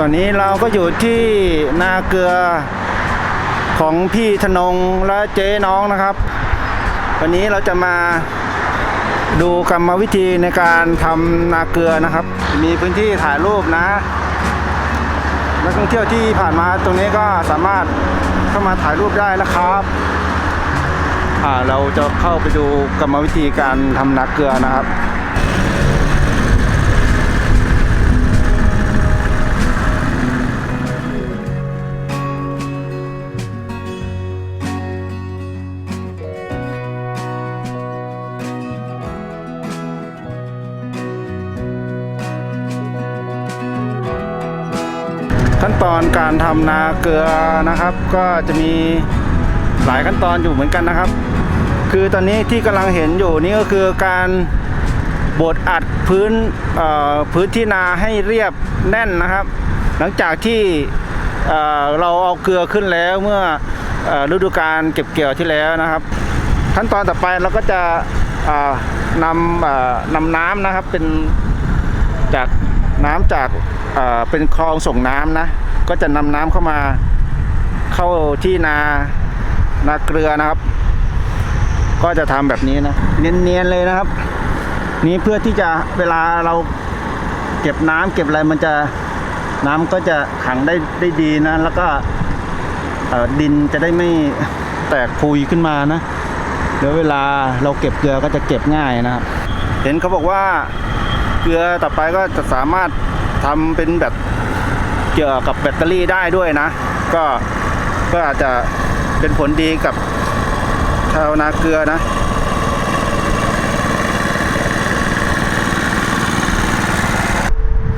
ตอนนี้เราก็อยู่ที่นาเกลือของพี่ธนงและเจ๊น้องนะครับ วันนี้เราจะมาดูกรรมวิธีในการทำนาเกลือนะครับ มีพื้นที่ถ่ายรูปนะนักท่องเที่ยวที่ผ่านมาตรงนี้ก็สามารถเข้ามาถ่ายรูปได้นะครับเราจะเข้าไปดูกรรมวิธีการทำนาเกลือนะครับ ขั้นตอนการทำนาเกลือนะครับ ก็จะมีหลายขั้นตอนอยู่เหมือนกันนะครับ คือตอนนี้ที่กำลังเห็นอยู่นี่ก็คือการบดอัดพื้นพื้นที่นาให้เรียบแน่นนะครับ หลังจากที่เเราเอาเกลือขึ้นแล้วเมื่ออฤดูการเก็บเกี่ยวที่แล้วนะครับ ขั้นตอนต่อไปเราก็จะนำนำน้ำนะครับเป็นจากน้ำจาก เป็นคลองส่งน้ำนะ ก็จะนำน้ำเข้ามาเข้าที่นานาเกลือนะครับ ก็จะทำแบบนี้นะ เนียนๆเลยนะครับ นี่เพื่อที่จะเวลาเราเก็บน้ำเก็บอะไรมันจะน้ำก็จะขังได้ได้ดีนะ แล้วก็ดินจะได้ไม่แตกพุยขึ้นมานะเดี๋ยวเวลาเราเก็บเกลือก็จะเก็บง่ายนะครับ เห็นเขาบอกว่าเกลือต่อไปก็จะสามารถ ทำเป็นแบบเกี่ยวกับแบตเตอรี่ได้ด้วยนะ ก็ก็อาจจะเป็นผลดีกับชาวนาเกลือนะ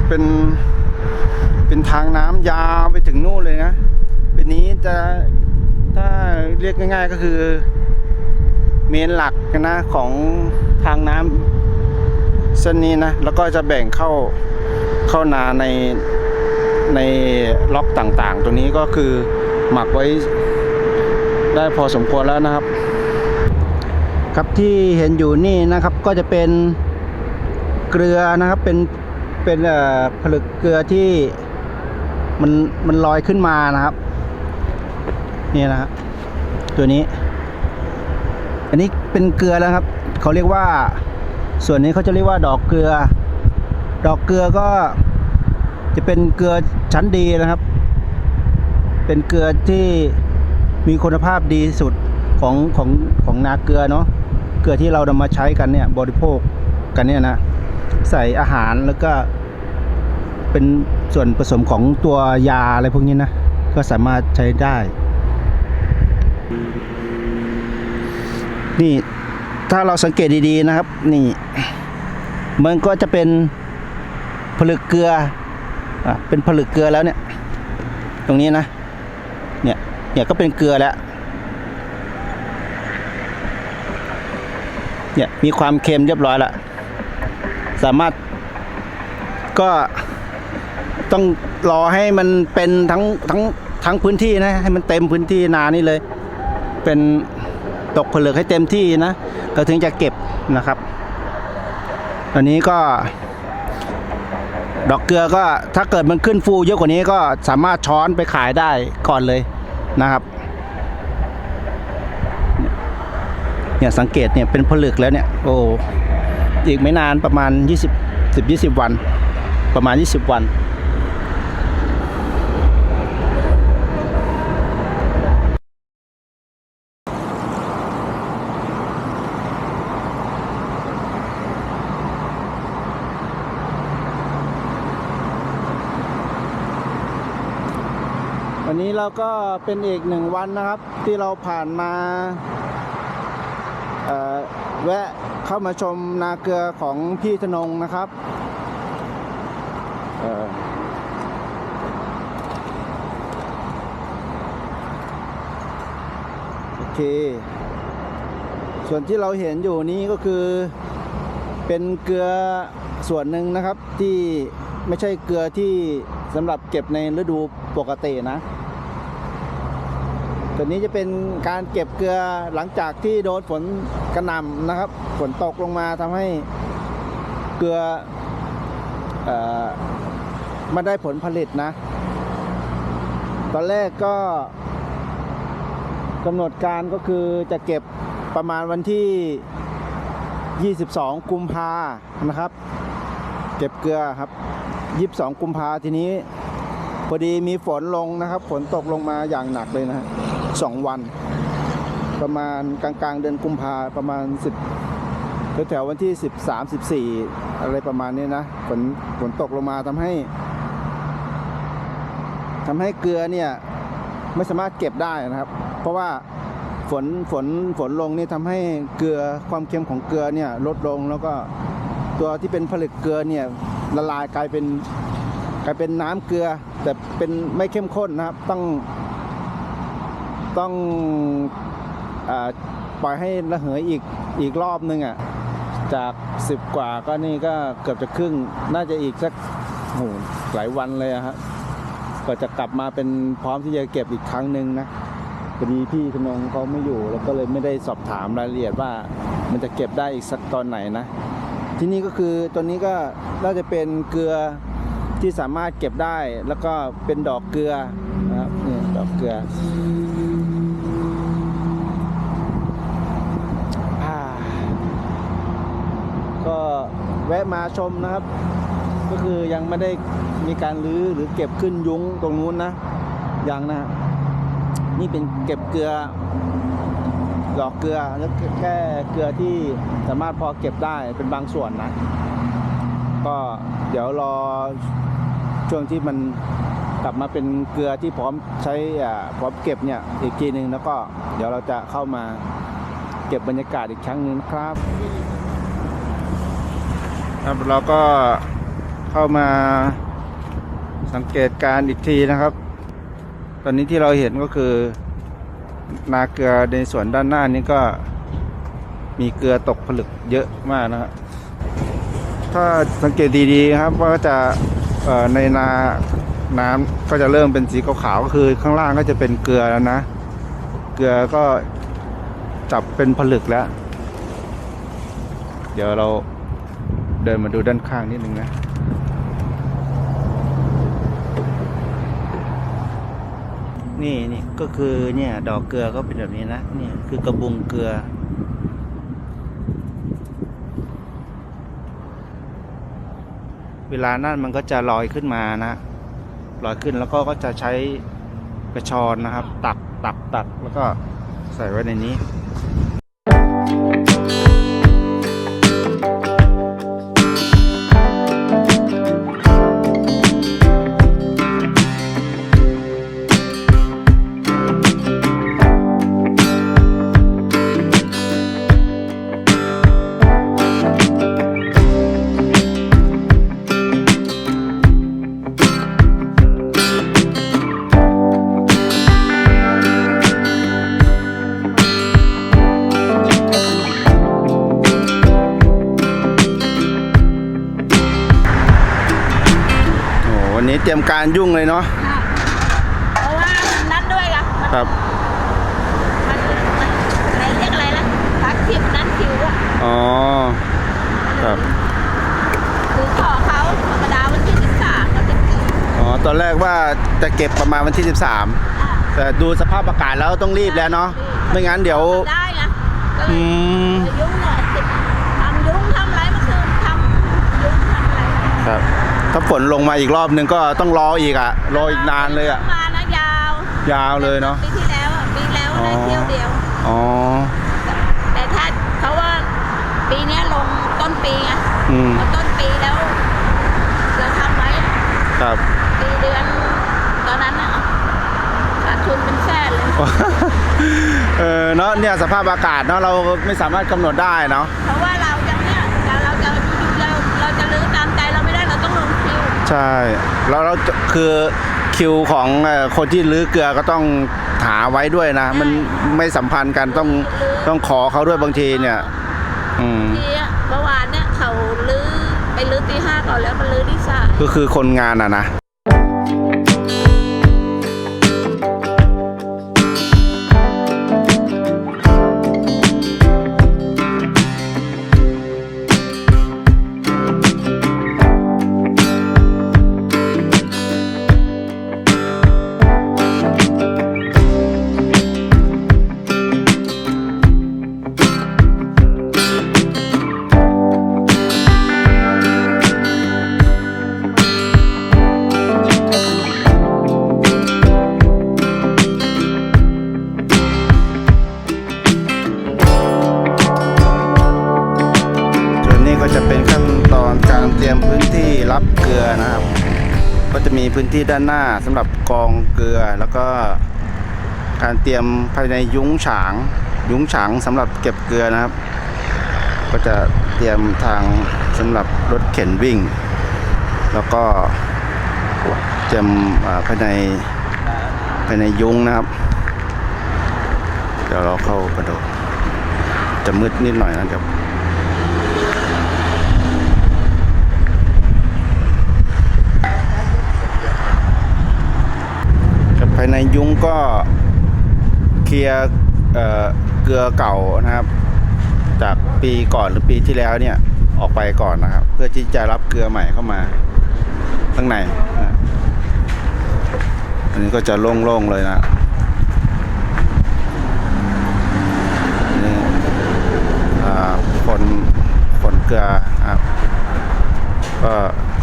เป็นเป็นทางน้ำยาวไปถึงนู่นเลยนะ เป็นนี้จะถ้าเรียกง่าย ๆก็คือ เมนหลักนะของทางน้ำเส้นนี้นะ แล้วก็จะแบ่งเข้า ข้านาในในล็อกต่างๆตรงนี้ก็คือหมักไว้ได้พอสมควรแล้วนะครับ ครับที่เห็นอยู่นี่นะครับก็จะเป็นเกลือนะครับเป็นเป็นผลึกเกลือที่มันมันลอยขึ้นมานะครับ นี่นะครับตัวนี้ อันนี้เป็นเกลือแล้วครับ เขาเรียกว่าส่วนนี้เขาจะเรียกว่าดอกเกลือ ดอกเกลือก็จะเป็นเกลือชั้นดีนะครับ เป็นเกลือที่มีคุณภาพดีสุดของของของนาเกลือเนาะ เกลือที่เรานำมาใช้กันเนี่ยบริโภคกันเนี่ยนะ ใส่อาหารแล้วก็เป็นส่วนผสมของตัวยาอะไรพวกนี้นะ ก็สามารถใช้ได้ นี่ถ้าเราสังเกตดีๆนะครับ นี่ มันก็จะเป็น ผลึกเกลืออะเป็นผลึกเกลือแล้วเนี่ย ตรงนี้นะ เนี่ย เนี่ยก็เป็นเกลือแล้ว เนี่ยมีความเค็มเรียบร้อยล้วสามารถก็ต้องรอให้มันเป็นทั้งทั้งทั้งพื้นที่นะ ให้มันเต็มพื้นที่นานี่เลย เป็นตกผลึกให้เต็มที่นะเราถึงจะเก็บนะครับ ตอนนี้ก็ ดอกเกลือก็ถ้าเกิดมันขึ้นฟูเยอะกว่านี้ก็สามารถช้อนไปขายได้ก่อนเลยนะครับเนี่ยสังเกตเนี่ยเป็นผลึกแล้วเนี่ยโอ้อีกไม่นานประมาณ 20 10 20 วัน ประมาณ 20 วัน วันนี้เรา ก็เป็นอีกหนึ่งวันนะครับ ที่เราผ่านมาแวะเข้ามาชมนาเกลือของพี่ธนงนะครับโอเค ส่วนที่เราเห็นอยู่นี้ก็คือเป็นเกลือส่วนหนึ่งนะครับที่ไม่ใช่เกลือที่สำหรับเก็บในฤดูปกตินะ ตัวนี้จะเป็นการเก็บเกลือหลังจากที่โดนฝนกระหน่ำนะครับ ฝนตกลงมาทำให้เกลืออไมาได้ผลผลิตนะ ตอนแรกก็กำหนดการก็คือจะเก็บประมาณวันที่ 22 กุมภานะครับ เก็บเกลือครับ 22 กุมภาทีนี้พอดีมีฝนลงนะครับ ฝนตกลงมาอย่างหนักเลยนะ สองวัน ประมาณกลางๆ เดือนกุมภาประมาณ 10แถวๆวันที่ 13 14 อะไรประมาณนี้นะฝนฝนตกลงมาทำให้ทำให้เกลือเนี่ยไม่สามารถเก็บได้นะครับ เพราะว่าฝนฝนฝนลงนี่ทำให้เกลือความเค็มของเกลือเนี่ยลดลงแล้วก็ตัวที่เป็นผลึกเกลือเนี่ยละลายกลายเป็นกลายเป็นน้ำเกลือ แต่เป็นไม่เข้มข้นนะครับ ต้อง ต้องอปล่อยให้ระเหยอีกอีกรอบนึงอะจาก 10 กว่าก็นี่ก็เกือบจะครึ่ง น่าจะอีกสักโหหลายวันเลยฮะก็จะกลับมาเป็นพร้อมที่จะเก็บอีกครั้งหนึ่งนะพอดีพี่ธนงเขาไม่อยู่แล้วก็เลยไม่ได้สอบถามรายละเอียดว่า มันจะเก็บได้อีกสักตอนไหนนะ ที่นี่ก็คือตัวนี้ก็น่าจะเป็นเกลือที่สามารถเก็บได้แล้วก็เป็นดอกเกลือนะครับนี่ดอกเกลือ ก็แวะมาชมนะครับ ก็คือยังไม่ได้มีการรื้อหรือเก็บขึ้นยุ้งตรงนู้นนะยังนะนี่เป็นเก็บเกลือดอกเกลือแล้วแค่เกลือที่สามารถพอเก็บได้เป็นบางส่วนนะ ก็เดี๋ยวรอช่วงที่มันกลับมาเป็นเกลือที่พร้อมใช้พร้อมเก็บเนี่ยอีกทีหนึ่งแล้วก็เดี๋ยวเราจะเข้ามาเก็บบรรยากาศอีกครั้งหนึ่งนะครับ ครับเราก็เข้ามาสังเกตการอีกทีนะครับ ตอนนี้ที่เราเห็นก็คือ นาเกลือในส่วนด้านหน้านี้ก็มีเกลือตกผลึกเยอะมากนะครับถ้าสังเกตดีๆครับว่าจะในนาน้ำก็จะเริ่มเป็นสีขาวๆก็คือข้างล่างก็จะเป็นเกลือแล้วนะ เกลือก็จับเป็นผลึกแล้ว เดี๋ยวเรา เดินมาดูด้านข้างนิดนึงนะนี่นี่ก็คือเนี่ย ดอกเกลือก็เป็นแบบนี้นะเนี่ยคือกระบุงเกลือ เวลานั่นมันก็จะลอยขึ้นมานะลอยขึ้นแล้วก็ก็จะใช้กระชอนนะครับ ตักตักตักแล้วก็ใส่ไว้ในนี้ ตอนแรกว่าจะเก็บประมาณวันที่อะ13 แต่ดูสภาพอากาศแล้วต้องรีบแล้วเนาะไม่งั้นเดี๋ยวได้ไงก็เลอืยมยุ่งหน่อยติดทำยุ่งทำอะไรเมื่อคืนทำยุ่งทำอะไรครับถ้าฝนลงมาอีกรอบนึงก็ต้องรออีกอะรออีกนานเลยอะมานะยาว ยาวเลยเนาะปีที่แล้วอะปีแล้วได้อ๋อเที่ยวเดียวอ๋อแต่ถ้าเขาว่าปีเนี้ยลงต้นปีไงอืมพอต้นปีแล้วเราทำไว้ครับ ปีเดือนตอนนั้นน่ะขาดทุนเป็นแสน เออเนาะเนี่ยสภาพอากาศเนาะเราไม่สามารถกำหนดได้เนาะเพราะว่าเราจะเนี่ยเราจะเราเราจะลื้อตามใจเราไม่ได้เราต้องลงคิวใช่แล้วเราคือคิวของคนที่ลื้อเกลือก็ต้องหาไว้ด้วยนะ มันไม่สัมพันธ์กันต้องต้องขอเขาด้วยบางทีเนี่ย อืมทีเมื่อวานเนี่ยเขาลื้อไปลื้อตีห้าก่อนแล้วมันลื้อที่สายก็คือคนงานอะนะ ที่ด้านหน้าสำหรับกองเกลือ แล้วก็การเตรียมภายในยุ้งฉาง ยุ้งฉางสำหรับเก็บเกลือนะครับ ก็จะเตรียมทางสำหรับรถเข็นวิ่ง แล้วก็เตรียมภายในภายในยุ้งนะครับ เดี๋ยวเราเข้าไปดูจะมืดนิดหน่อยนะเดี๋ยว ครับภาย ในยุ้งก็เคลียร์เเกลือเก่านะครับ จากปีก่อนหรือปีที่แล้วเนี่ยออกไปก่อนนะครับ เพื่อที่จะรับเกลือใหม่เข้ามาข้างในนะอันนี้ก็จะโล่งๆเลยนะนี่คนคนเกลือครับก็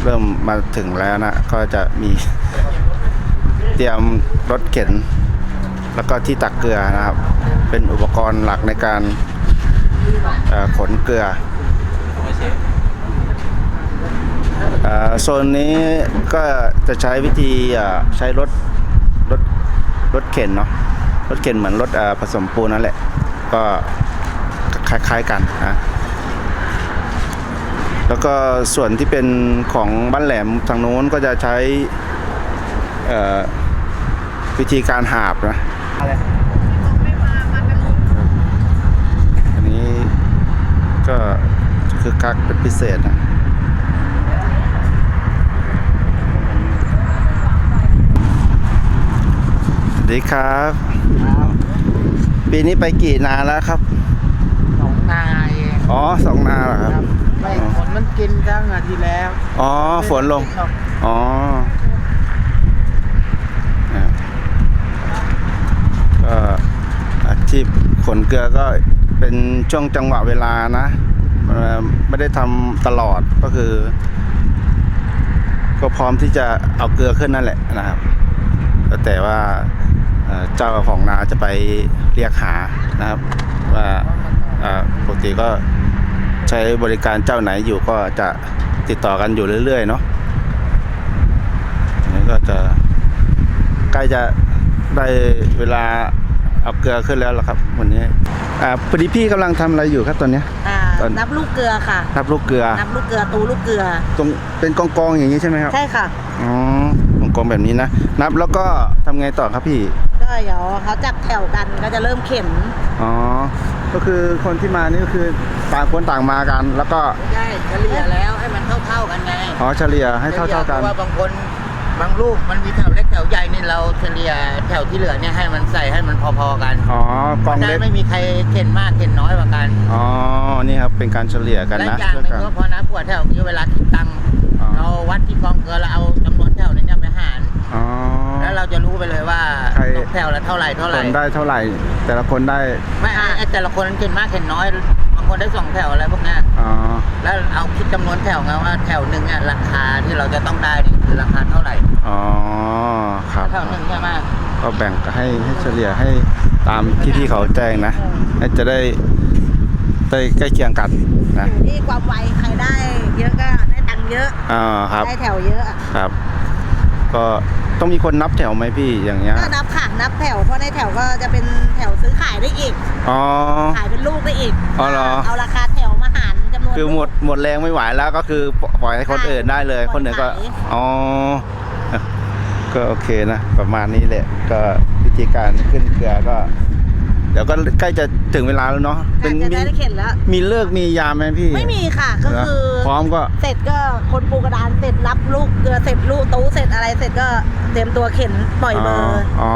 เริ่มมาถึงแล้วนะ ก็จะมี เตรียมรถเข็น แล้วก็ที่ตักเกลือนะครับ เป็นอุปกรณ์หลักในการขนเกลือโซนนี้ก็จะใช้วิธีใช้รถรถรถเข็นเนาะรถเข็นเหมือนรถผสมปูนนั่นแหละ ก็คล้ายๆกันนะแล้วก็ส่วนที่เป็นของบ้านแหลมทางโน้นก็จะใช้เอ่อ วิธีการหาบนะอันนี้ก็คือคักเป็นพิเศษนะสวัสดีครับ ปีนี้ไปกี่นาแล้วครับ สองนายเองอ๋อสองนาเหรอครับ ไม่ฝนมันกินตั้งอาทิตย์แล้ว อ๋อฝนลง อ๋อเนี่ย ก็อาชีพขนเกลือก็เป็นช่วงจังหวะเวลานะไม่ได้ทำตลอดก็คือ ก็พร้อมที่จะเอาเกลือขึ้นนั่นแหละนะครับแต่ว่าเจ้าของนาจะไปเรียกหานะครับ ว่าปกติก็ใช้บริการเจ้าไหนอยู่ก็จะติดต่อกันอยู่เรื่อยๆเนาะอันนี้ก็จะใกล้จะ ได้เวลาเอาเกลือขึ้นแล้วล่ะครับวันนี้อ่าพอดีพี่กำลังทำอะไรอยู่ครับตอนเนี้ย อ่าตอน นับลูกเกลือค่ะนับลูกเกลือ นับลูกเกลือตูลูกเกลือ ตรงเป็นกองกองๆอย่างนี้ใช่ไหมครับใช่ค่ะ อ๋อกองกองๆแบบนี้นะนับแล้วก็ทำไงต่อครับพี่ก็เดี๋ยวเขาจับแถวกันก็จะเริ่มเข็นอ๋อก็คือคนที่มานี่ก็คือต่างคนต่างมากัน แล้วก็ไม่ได้เฉลี่ยแล้วให้มันเท่าๆกันไงอ๋อเฉลี่ยให้เท่าเท่าๆกันเพราะว่าบางคน บางลูกมันมีแถวเล็กแถวใหญ่นี่เราเฉลี่ยแถวที่เหลือเนี่ยให้มันใส่ให้มันพอๆกันอ๋อกองได้เล็กไม่มีใครเข็นมากเข็นน้อยกว่ากันอ๋อนี่ครับเป็นการเฉลี่ยกันและนะอย่างช่วยหนึ่งกัน ก็พอนะปวดแถวนี้เวลาคิดตังค์อ๋อ เราวัดที่กองเกลือเราเอาจำนวนแถวนั้นเนี่ยไปหาร อ๋อ แล้วเราจะรู้ไปเลยว่าใคร ตกแถวละเท่าไหร่เท่าไหคร่นได้เท่าไหร่ แต่ละคนได้ ไม่ไอ้ไอ้แต่ละคนเข็นมากเข็นน้อยบางคนได้สองแถวอะไรพวกเนี้ยอ๋อ แล้วเอาคิดจำนวนแถวไงว่าแถวหนึ่งเนี่ยราคาที่เราจะต้องได้นี่คือราคาเท่าไหร่อ๋อ ครับ แถวหนึ่งใช่ไหมก็แบ่งให้ให้เฉลี่ยให้ตามที่พี่เขาแจ้งนะให้จะได้ได้ใกล้เคียงกันนะอยู่ที่ความไวใครได้เยอะก็ได้ตังค์เยอะ อ่าครับ ได้แถวเยอะอะครับ ก็ต้องมีคนนับแถวไหมพี่อย่างเงี้ย ก็นับค่ะนับแถว เพราะในแถวก็จะเป็นแถวซื้อขายได้อีก อ๋อ ขายเป็นลูกได้อีกอ๋อเหรอ เอาราคาแถวมาหารจำนวนคือหมดหมดแรงไม่ไหวแล้วก็คือปล่อยให้คนอื่นได้เลย คนอื่นก็อ๋อก็โอเคนะ ประมาณนี้แหละก็วิธีการขึ้นเกลือก็ เดี๋ยวก็ใกล้จะถึงเวลาแล้วเนาะเป็เป็นนจะมีได้เข็นแล้ว มีเลิกมียามไหมพี่ ไม่มีค่ะก็คือพร้อมก็เสร็จก็คนปูกระดานเสร็จรับลูกเกลือเสร็จลูกตู้เสร็จอะไรเสร็จก็เตรียมตัวเข็นปล่อยเบอร์อ๋อ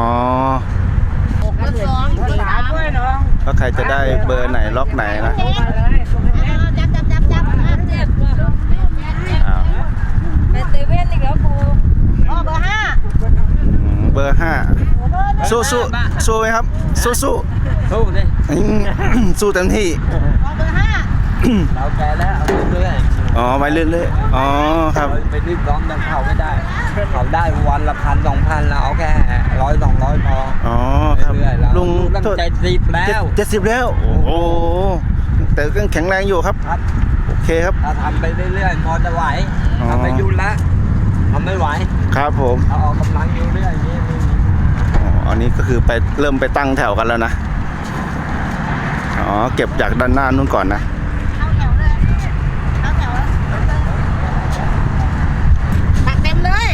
เบอร์สองสี่สามด้วยน้องแล้วใครจะได้เบอร์ไหนล็อกไหนนะจับจับจับจับเจ็ดอ้าวเป็นเซเว่นอีกแล้วปูอ๋อเบอร์ห้าอืมเบอร์ห้า สู้สู้สู้ไหมครับ สู้สู้สู้ดิอืมสู้เต็มที่อ๋อเบอร์ห้าเราแกแล้วเอาเรื่อยอ๋อไปเรื่อยๆอ๋อครับไปรีบร้องยังเขาไม่ได้เขาได้วันละพันสองพันแล้วเอาแค่ร้อยสองร้อยพออ๋อครับเรื่อยๆแล้วลุงตั้งโทษใจสิบแล้วเจ็ดสิบแล้ว โอ้โหแต่ก็แข็งแรงอยู่ครับครับโอเคครับถ้าทำไปเรื่อยๆพอจะไหวอ๋อทำไปยุ่นแล้วทำไม่ไหว ครับผมเอาออกกำลังอยู่เรื่อยอย่างนี้ไม่มี อันนี้ก็คือไปเริ่มไปตั้งแถวกันแล้วนะ อ๋อ เก็บจากด้านหน้านู้นก่อนนะเข้าแถวเลยเข้าแถวตักเต็มเลย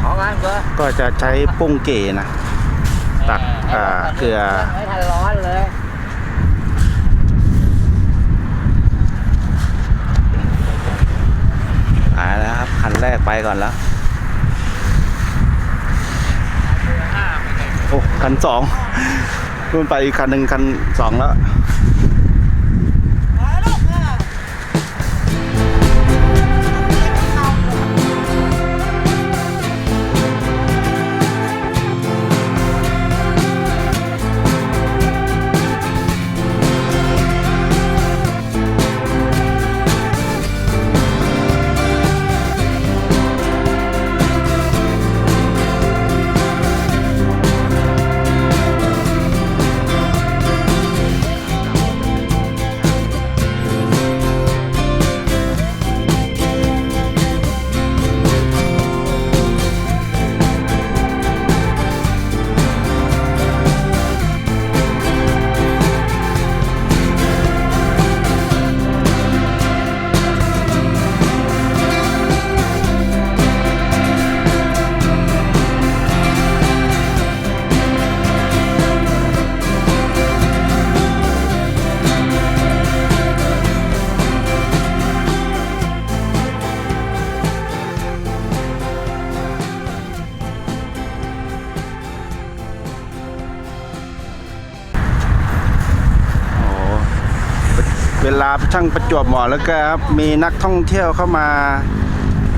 ของงานเบอร์ก็จะใช้ปุ้งเก๋นะ ตักอ่าเกลือไม่ทันร้อนเลยไปแล้วครับ คันแรกไปก่อนแล้ว โอ้คันสองนู่นไปอีกคันหนึ่งคันสองแล้ว ช่างประจวบเหมาะแล้วก็ครับมีนักท่องเที่ยวเข้ามา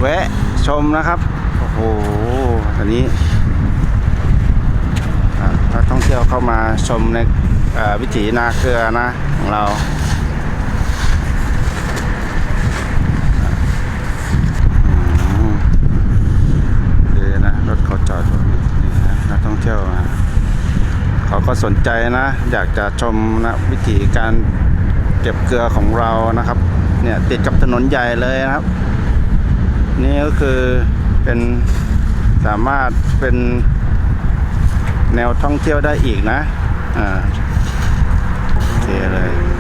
แวะชมนะครับโอ้โหอันนี้นักท่องเที่ยวเข้ามาชมในวิถีนาเกลือนะของเราอืมดีนะรถเขาจอดนี่นะนักท่องเที่ยวนะเขาก็สนใจนะ อยากจะชมนะวิธีการ เก็บเกลือของเรานะครับ เนี่ยติดกับถนนใหญ่เลยนะครับ นี่ก็คือเป็นสามารถเป็นแนวท่องเที่ยวได้อีกนะ อ่าโอเคเลยเนี่ย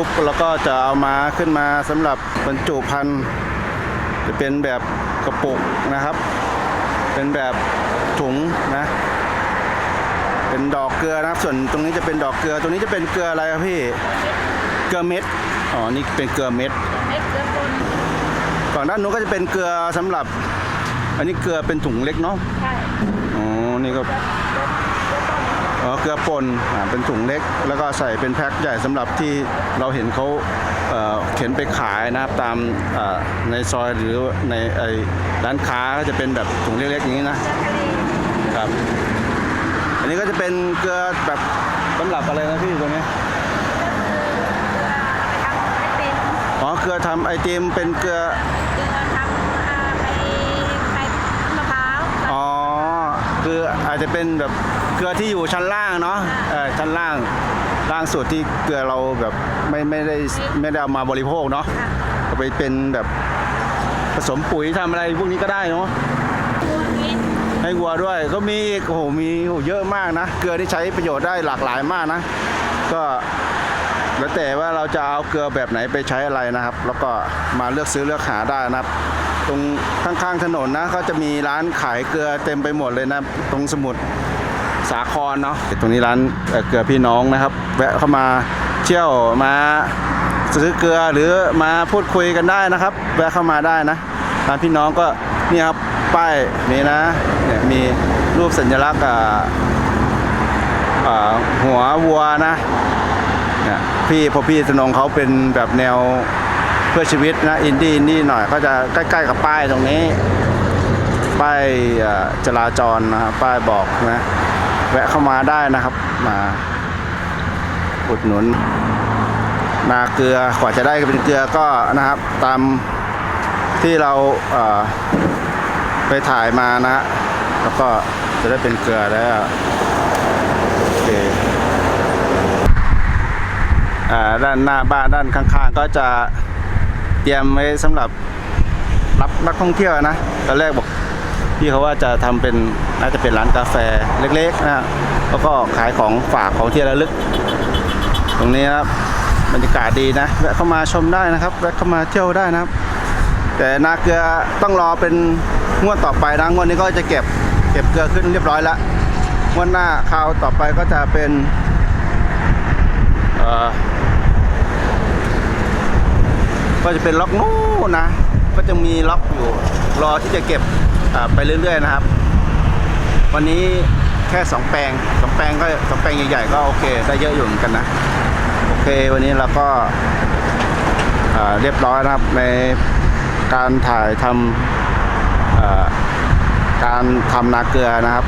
ปุ๊บแล้วก็จะเอามาขึ้นมาสำหรับบรรจุภัณฑ์จะเป็นแบบกระปุกนะครับ เป็นแบบถุงนะ เป็นดอกเกลือนะครับ ส่วนตรงนี้จะเป็นดอกเกลือ ตรงนี้จะเป็นเกลืออะไรครับพี่ เกลือเม็ด อ๋อ นี่เป็นเกลือเม็ดเม็ดเกลือป่นฝั่งด้านนู้นก็จะเป็นเกลือสำหรับ อันนี้เกลือเป็นถุงเล็กเนาะ ใช่ อ๋อ นี่ก็อ๋อ เกลือป่นอ่าเป็นถุงเล็ก แล้วก็ใส่เป็นแพ็คใหญ่สำหรับที่เราเห็นเขาเอ่อเข็นไปขายนะครับตามเอ่อในซอยหรือในไอ้ร้านค้าก็จะเป็นแบบถุงเล็กๆอย่างนี้นะครับอันนี้ก็จะเป็นเกลือแบบสำหรับอะไรนะพี่ตัวนี้อ๋อเกลือทำไอติมเป็นเกลืออ๋อคืออาจจะเป็นแบบเกลือที่อยู่ชั้นล่างเนาะเออชั้นล่างล่างสุดที่เกลือเราแบบไม่ไม่ได้ไม่ได้เอามาบริโภคเนาะเอาไปเป็นแบบผสมปุ๋ยทำอะไรพวกนี้ก็ได้เนาะให้วัวด้วยก็มีอีกโอ้โหมีโอ้โหเยอะมากนะ เกลือที่ใช้ประโยชน์ได้หลากหลายมากนะ ก็แล้วแต่ว่าเราจะเอาเกลือแบบไหนไปใช้อะไรนะครับ แล้วก็มาเลือกซื้อเลือกหาได้นะครับ ตรงข้างๆถนนนะก็จะมีร้านขายเกลือเต็มไปหมดเลยนะ ตรงสมุทร สาครเนาะตรงนี้ร้านเกลือพี่น้องนะครับ แวะเข้ามาเที่ยวมาซื้อเกลือหรือมาพูดคุยกันได้นะครับ แวะเข้ามาได้นะร้านพี่น้องก็นี่ครับป้ายนี้นะเนี่ยมีรูปสัญลักษณ์อ่าอ่าหัววัวนะเนี่ยพี่พอพี่สนองเขาเป็นแบบแนวเพื่อชีวิตนะอินดี้อินดี้หน่อยก็จะใกล้ๆกับป้ายตรงนี้ ป้ายจราจรนะครับป้ายบอกนะ แวะเข้ามาได้นะครับ มาอุดหนุน นาเกลือกว่าจะได้เป็นเกลือก็นะครับ ตามที่เราเไปถ่ายมานะฮะแล้วก็จะได้เป็นเกลือแล้วโอเคด้านหน้าบ้านด้านข้างๆ ก็จะเตรียมไว้สำหรับรับนักท่องเที่ยวนะตอนแรกบอก พี่เขาว่าจะทำเป็นน่าจะเป็นร้านกาแฟเล็กๆนะแล้วก็ขายของฝากของที่ระลึก ตรงนี้ครับบรรยากาศดีนะแวะเข้ามาชมได้นะครับแวะเข้ามาเที่ยวได้นะครับ แต่นาเกลือต้องรอเป็นงวดต่อไปนะงวดนี้ก็จะเก็บเก็บเกลือขึ้นเรียบร้อยแล้วงวดหน้าคราวต่อไปก็จะเป็นก็จะเป็นล็อกนู้นนะ ก็จะมีล็อกอยู่ รอที่จะเก็บ ไปเรื่อยๆนะครับ วันนี้แค่สองแปลงสองแปลงก็สองแปลงใหญ่ๆก็โอเค ได้เยอะอยู่เหมือนกันนะ โอเค วันนี้เราก็าเรียบร้อยนะครับในการถ่ายทำการทำนาเกลือนะครับ